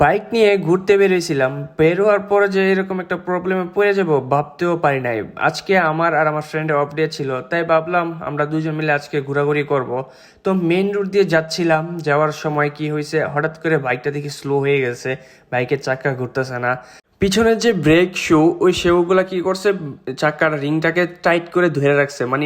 Bike নিয়ে ঘুরতে বেরিয়েছিলাম। বেরোয়ার পরে যে এরকম একটা প্রবলেমে পড়ে যাব ভাবতেও পারি নাই। আজকে আমার আর আমার ফ্রেন্ডের অপডেট ছিল, তাই ভাবলাম আমরা দুজন মিলে আজকে ঘোরাঘুরি করব। তো মেন রুট দিয়ে যাচ্ছিলাম। যাওয়ার সময় কি হয়েছে হঠাৎ করে বাইকটা দেখি স্লো হয়ে গেছে। বাইকের চাকা ঘুরতেছে না। পিছনের যে ব্রেক শু ওই শেউগুলা কি করছে? চাকার রিংটাকে টাইট করে ধরে রাখছে। মানে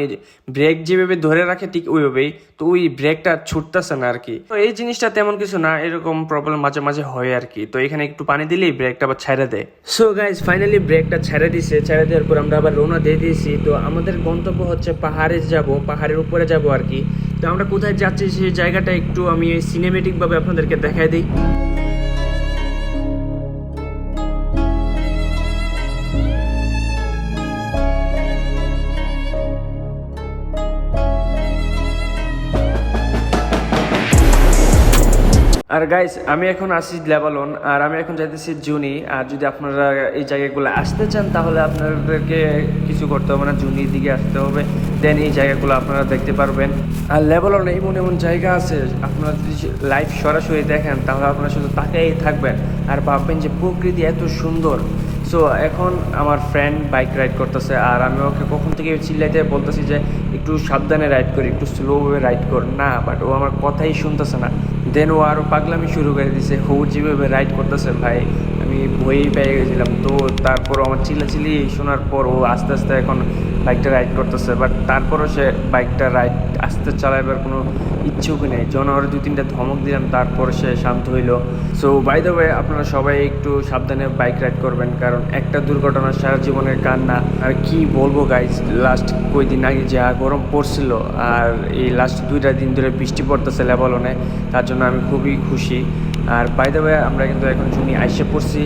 ব্রেক যেভাবে ধরে রাখে, ঠিক ওইভাবেই। তো ওই ব্রেকটা ছুটতেছে না আর কি তো এই জিনিসটা তেমন কিছু না, এরকম প্রবলেম মাঝে মাঝে হয় আর কি তো এখানে একটু পানি দিলেই ব্রেকটা আবার ছেড়ে দেয়। সো গাইজ ফাইনালি ব্রেকটা ছেড়ে দিছে। ছেড়ে দেওয়ার পর আমরা আবার রওনা দিয়ে দিয়েছি। তো আমাদের গন্তব্য হচ্ছে পাহাড়ে যাব, পাহাড়ের উপরে যাব আর কি তো আমরা কোথায় যাচ্ছি সেই জায়গাটা একটু আমি সিনেমেটিক ভাবে আপনাদেরকে দেখাই দিই। আর গাইস আমি এখন আসি লেবালন আর আমি এখন যাইতেছি জুনি, আর যদি আপনারা এই জায়গাগুলো আসতে চান, তাহলে আপনাদেরকে কিছু করতে হবে না, জুনির দিকে আসতে হবে। দেন এই জায়গাগুলো আপনারা দেখতে পারবেন। আর লেবালন এমন এমন জায়গা আছে, আপনারা যদি লাইভ সরাসরি দেখেন, তাহলে আপনারা শুধু তাকাই থাকবেন, আর ভাববেন যে প্রকৃতি এত সুন্দর। সো এখন আমার ফ্রেন্ড বাইক রাইড করতেছে আর আমি ওকে কখন থেকে চিল্লাইতে বলতেছি যে একটু সাবধানে রাইড করি, একটু স্লোভাবে রাইড কর। না বাট ও আমার কথাই শুনতেছে না। দেন ও আরও পাগলামি শুরু করে দিছে ও যেভাবে রাইড করতেছে, ভাই। আমি ভয়ই পেয়ে গেছিলাম। তো তারপর আমার চিল্লাচিল্লি শোনার পর ও আস্তে আস্তে এখন বাইকটা রাইড করতেছে। বাট তারপরও সে বাইকটা রাইড আস্তে চালাইবার কোনো ইচ্ছুক নেই। ওর দু তিনটা ধমক দিলাম, তারপর সে শান্ত হইল। সো বাই দ্য ওয়ে আপনারা সবাই একটু সাবধানে বাইক রাইড করবেন। কারণ একটা দুর্ঘটনা সারা জীবনের কান্না। আর কি বলব গাইজ লাস্ট কয়দিন আগে যা গরম পড়ছিল আর এই লাস্ট দুইটা দিন ধরে বৃষ্টি পড়তেছে লেবলনে, তার জন্য আমি খুবই খুশি। আর বাইদে আমরা কিন্তু এখন জমি আইসে পড়ছি।